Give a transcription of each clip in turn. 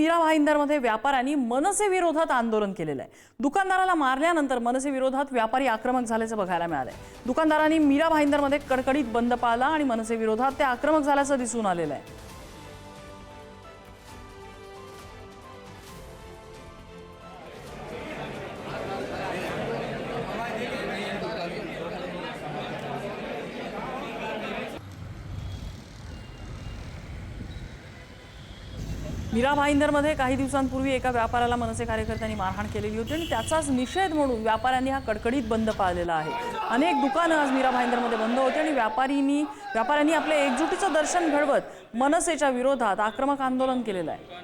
मीरा भाईंदरमध्ये व्यापाऱ्यांनी मनसे विरोधात आंदोलन केलेलं आहे. दुकानदाराला मारल्यानंतर मनसे विरोधात व्यापारी आक्रमक झाल्याचं बघायला मिळालंय. दुकानदारांनी मीरा भाईंदरमध्ये कडकडीत बंद पाळला आणि मनसे विरोधात ते आक्रमक झाल्याचं दिसून आलेलं आहे. मीरा भाईंदरमध्ये काही दिवसांपूर्वी एका व्यापाऱ्याला मनसे कार्यकर्त्यांनी मारहाण केलेली होती आणि त्याचाच निषेध म्हणून व्यापाऱ्यांनी हा कडकडीत बंद पाळलेला आहे. अनेक दुकानं आज मीरा भाईंदरमध्ये बंद होते आणि व्यापारींनी व्यापाऱ्यांनी आपल्या एकजुटीचं दर्शन घडवत मनसेच्या विरोधात आक्रमक आंदोलन केलेलं आहे.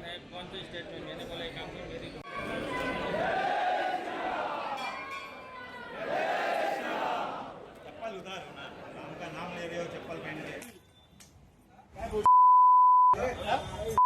चप्पल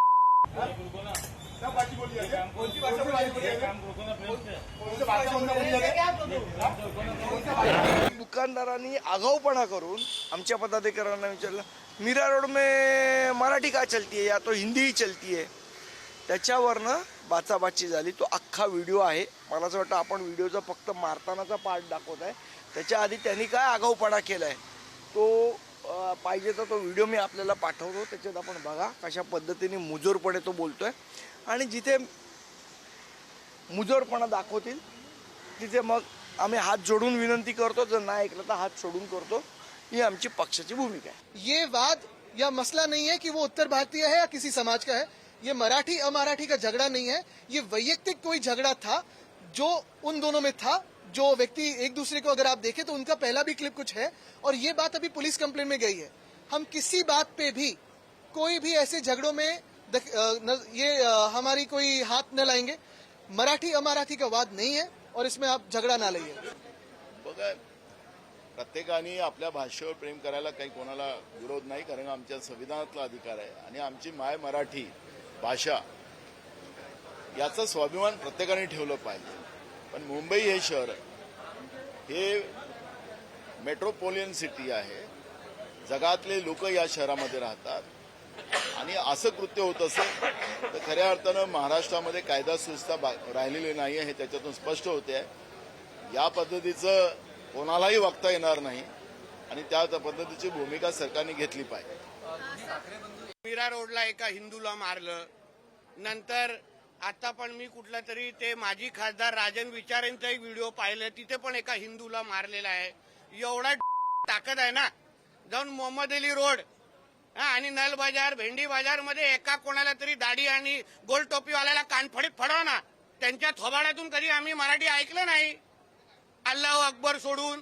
दुकानदारांनी आगाऊपणा करून आमच्या पदाधिकाऱ्यांना विचारलं मीरा रोड मे मराठी का चलती है या तो हिंदीही चलती है? त्याच्यावरनं बाचाबाची झाली. तो अख्खा व्हिडिओ आहे. मला असं वाटतं आपण व्हिडिओचा फक्त मारतानाचा पार्ट दाखवत आहे. त्याच्या आधी त्यांनी काय आगाऊपणा केला आहे तो पाहिजे तर तो व्हिडिओ मी आपल्याला पाठवतो. त्याच्यात आपण बघा कशा पद्धतीने मुजोरपणे तो बोलतो आहे आणि जिथे मुजोरपणा दाखवतील तिथे मग आम्ही हात जोडून विनंती करतो. जर नाही ऐकलं तर हात सोडून करतो. ही आमची पक्षाची भूमिका आहे. ये वाद या मसला नहीं है कि वो उत्तर भारतीय है या किसी समाज का है. ये मराठी अमराठी का झगड़ा नहीं है. ये वैयक्तिक कोई झगड़ा था जो उन दोनों में था जो व्यक्ति एक दूसरे को अगर आप देखें तो उनका पहला भी क्लिप कुछ है और ये बात अभी पुलिस कंप्लेन में गई है। हम किसी बात पे भी कोई भी ऐसे झगड़ों में ये हमारी कोई हाथ न लाएँगे। मराठी अमराठी का वाद नहीं है और इसमें आप झगड़ा ना लाइए। बघा, प्रत्येकाने आपल्या भाषेवर प्रेम करायला काही कोणाला विरोध नाही, कारण आमच्या संविधानातला अधिकार आहे. आणि आमची माय मराठी भाषा याचा स्वाभिमान प्रत्येकाने ठेवलं पाहिजे. पण मुंबई हे शहर आहे. हे मेट्रोपोलियन सिटी आहे. जगातले लोक या शहरामध्ये राहतात. आणि असं कृत्य होत असेल तर खऱ्या अर्थानं महाराष्ट्रामध्ये कायदा सुव्यवस्था राहिलेली नाही आहे हे त्याच्यातून स्पष्ट होते आहे. या पद्धतीचं कोणालाही वागता येणार नाही. आणि त्या पद्धतीची भूमिका सरकारने घेतली पाहिजे. मीरा रोडला एका हिंदूला मारलं. नंतर आता पण मी कुठला तरी ते माजी खासदार राजन विचारेंचा एक व्हिडिओ पाहिलं तिथे पण एका हिंदूला मारलेला आहे. एवढा ताकद आहे ना. जाऊन मोहम्मद अली रोड आणि नल बाजार भेंडी बाजारमध्ये एका कोणाला तरी दाढी आणि गोल टोपीवाल्याला कानफडीत फडवा ना. त्यांच्या थोबाड्यातून कधी आम्ही मराठी ऐकलं नाही. अल्लाह अकबर सोडून.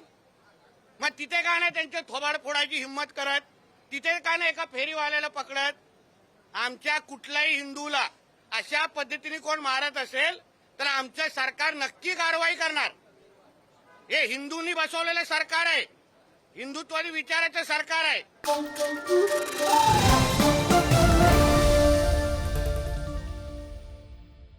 मग तिथे का नाही त्यांचे थोबाड फोडायची हिंमत करत? तिथे का नाही एका फेरीवाल्याला पकडत? आमच्या कुठल्याही हिंदूला अशा पद्धतीने कोण मारत असेल तर आमचं सरकार नक्की कारवाई करणार. हे हिंदूंनी बसवलेलं सरकार आहे. हिंदुत्वादी विचाराचं सरकार आहे.